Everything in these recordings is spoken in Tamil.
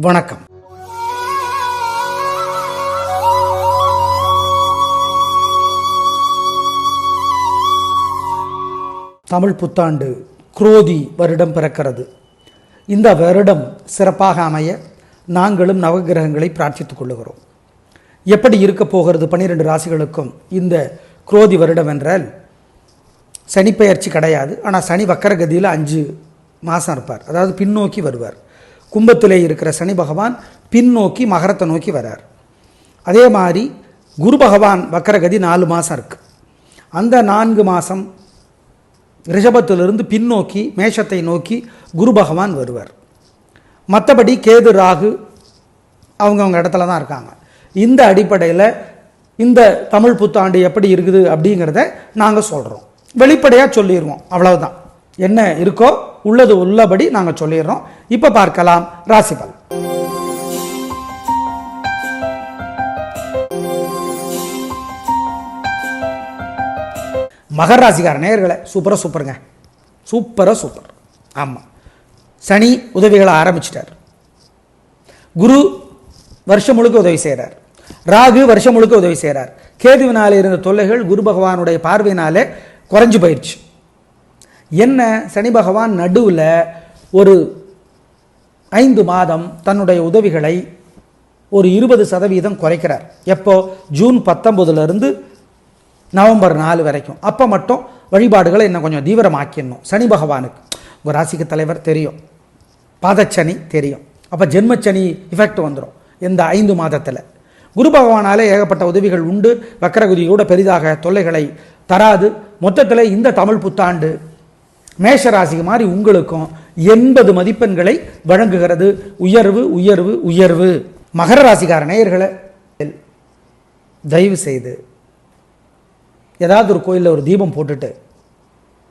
வணக்கம். தமிழ் புத்தாண்டு குரோதி வருடம் பிறக்கிறது. இந்த வருடம் சிறப்பாக அமைய நாங்களும் நவகிரகங்களை பிரார்த்தித்துக் கொள்ளுகிறோம். எப்படி இருக்க போகிறது பன்னிரெண்டு ராசிகளுக்கும் இந்த குரோதி வருடம் என்றால் சனிப்பெயர்ச்சி கிடையாது. ஆனால் சனி வக்கரகதியில் அஞ்சு மாதம் இருப்பார். அதாவது பின்னோக்கி வருவார். கும்பத்திலே இருக்கிற சனி பகவான் பின்னோக்கி மகரத்தை நோக்கி வரார். அதே மாதிரி குரு பகவான் வக்கரகதி நாலு மாதம் இருக்குது அந்த நான்கு மாதம் ரிஷபத்திலிருந்து பின்னோக்கி மேஷத்தை நோக்கி குரு பகவான் வருவார். மற்றபடி கேது ராகு அவங்கவுங்க இடத்துல தான் இருக்காங்க. இந்த அடிப்படையில் இந்த தமிழ் புத்தாண்டு எப்படி இருக்குது அப்படிங்கிறத நாங்கள் சொல்கிறோம் வெளிப்படையாக சொல்லிடுவோம் அவ்வளவுதான். என்ன இருக்கோ உள்ளது உள்ளபடி நாங்கள் சொல்லிடுறோம். இப்போ பார்க்கலாம். ராசிபல் மகர ராசிக்கார நேயர்களை சூப்பராக சூப்பருங்க. சூப்பராக சூப்பர். ஆமாம் சனி உதவிகளை ஆரம்பிச்சிட்டார். குரு வருஷம் முழுக்க உதவி செய்கிறார் ராகு வருஷம் முழுக்க உதவி செய்கிறார் கேதுவினாலே இருந்த தொல்லைகள் குரு பகவானுடைய பார்வையினாலே குறைஞ்சு போயிடுச்சு என்ன சனி பகவான் நடுவில் ஒரு ஐந்து மாதம் தன்னுடைய உதவிகளை ஒரு இருபது சதவீதம் குறைக்கிறார். எப்போ? ஜூன் பத்தொம்பதுலேருந்து நவம்பர் நாலு வரைக்கும். அப்போ மட்டும் வழிபாடுகளை இன்னும் கொஞ்சம் தீவிரமாக்கிடணும். சனி பகவானுக்கு. உங்கள் ராசிக்கு தலைவர் தெரியும். பாதச்சனி தெரியும். அப்போ ஜென்மச்சனி இஃபெக்ட் வந்துடும் இந்த ஐந்து மாதத்தில். குரு பகவானாலே ஏகப்பட்ட உதவிகள் உண்டு. வக்கரகுதியோட பெரிதாக தொல்லைகளை தராது. மொத்தத்தில் இந்த தமிழ் புத்தாண்டு மேஷ ராசிக்கு மாதிரி உங்களுக்கும் எண்பது மதிப்பெண்களை வழங்குகிறது. உயர்வு உயர்வு உயர்வு. மகர ராசிக்கார நேயர்களை தயவு செய்து ஏதாவது ஒரு கோயிலில் ஒரு தீபம் போட்டுட்டு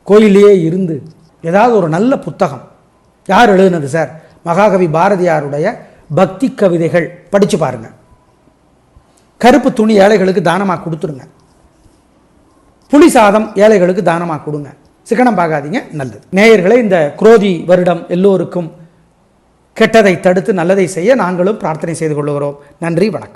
கோயிலேயே இருந்து ஏதாவது ஒரு நல்ல புத்தகம். யார் எழுதுனது சார்? மகாகவி பாரதியாருடைய பக்தி கவிதைகள் படித்து பாருங்கள் கருப்பு துணி ஏழைகளுக்கு தானமாக கொடுத்துருங்க. புளி சாதம் ஏழைகளுக்கு தானமாக கொடுங்க. சிக்கனம் பார்க்காதீங்க நல்லது. நேயர்களை இந்த குரோதி வருடம் எல்லோருக்கும் கெட்டதை தடுத்து நல்லதை செய்ய நாங்களும் பிரார்த்தனை செய்து கொள்கிறோம் நன்றி வணக்கம்.